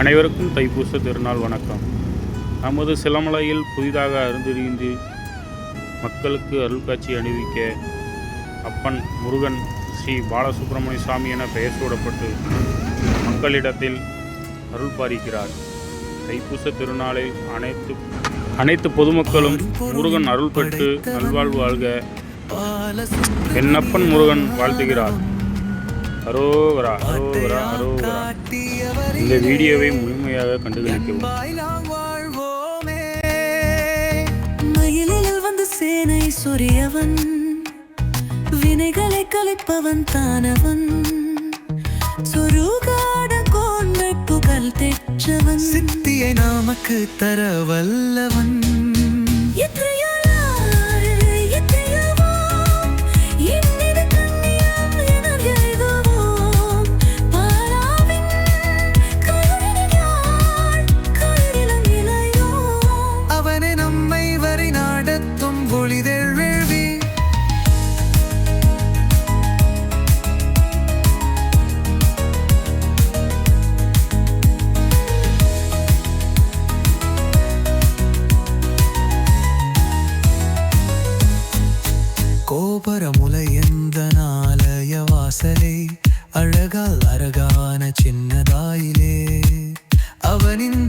அனைவருக்கும் தைப்பூச திருநாள் வணக்கம். நமது சிலமலையில் புதிதாக அருந்தறிந்து மக்களுக்கு அருள்காட்சி அணிவிக்க அப்பன் முருகன் ஸ்ரீ பாலசுப்பிரமணிய சுவாமி என பெயர் சூடப்பட்டு மக்களிடத்தில் அருள் பாலிக்கிறார் தைப்பூச திருநாளில் அனைத்து அனைத்து பொதுமக்களும் முருகன் அருள் பெற்று நல்வாழ்வு வாழ்க என்னப்பன் முருகன் வாழ்த்துகிறார். அரோகரா அரோகரா அரோகரா இந்த வீடியோவை முழுமையாக கண்டுகளிக்கவும் மயிலில் வந்து சேனை சொரியவன் வினைகளை கலைப்பவன் தானவன். சொருகாட கோன்மை புகழ் தெற்றவன். சித்தியை நமக்கு தர வல்லவன் അവനിൻ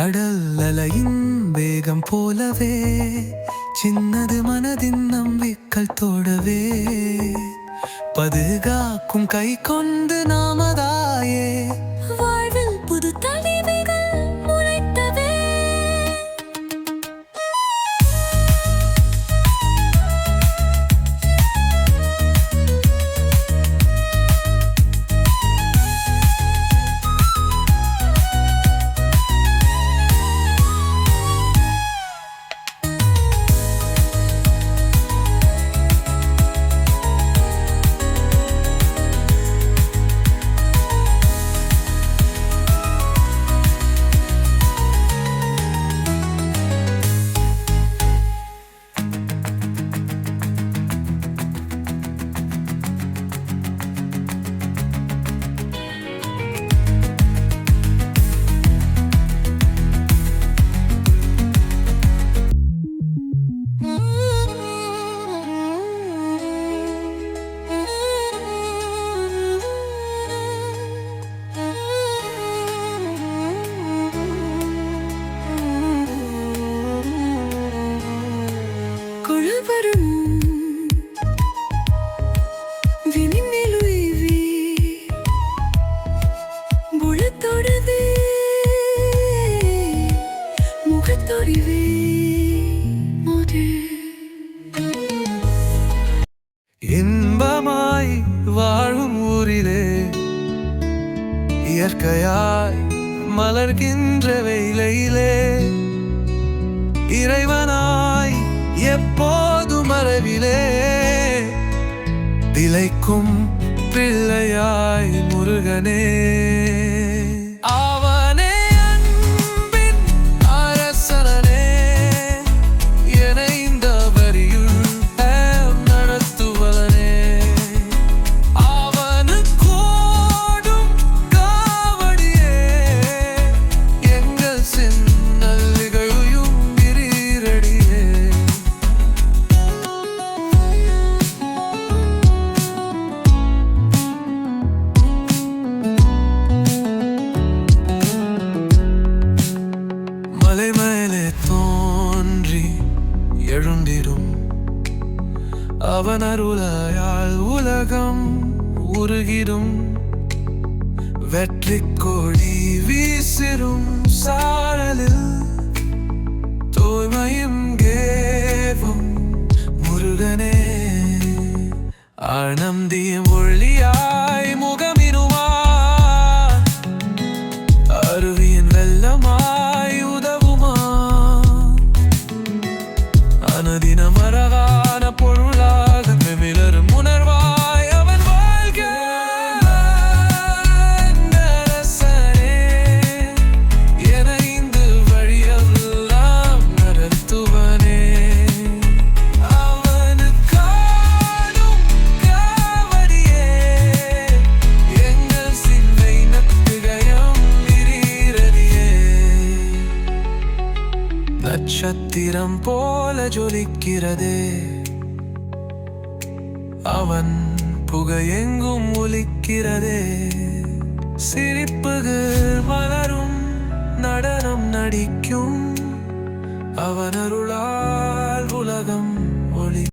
கடல் அலையின் வேகம் போலவே சின்னது மனதின் நம்பிக்கல் தோடவே. பதுகாக்கும் கை கொண்டு நாமதாயே. வாழ்வில் புது தலைவே இயற்கையாய் மலர்கின்ற வெயிலையிலே இறைவனாய் எப்போதும் மறைவிலே திளைக்கும் பிள்ளையாய் முருகனே. எழுந்திடும். அவன் அருளாயால் உலகம் உருகிடும். வெற்றி கோழி வீசிடும் சாரலில். தூய்மையும் கேவும் முருகனே. ஆனந்தியும் ஒளிய நட்சத்திரம் போல ஜொலிக்கிறதே. அவன் புகையெங்கும் ஒலிக்கிறதே. சிரிப்புகள் மலரும் நடனம் நடிக்கும். அவனருளால் உலகம்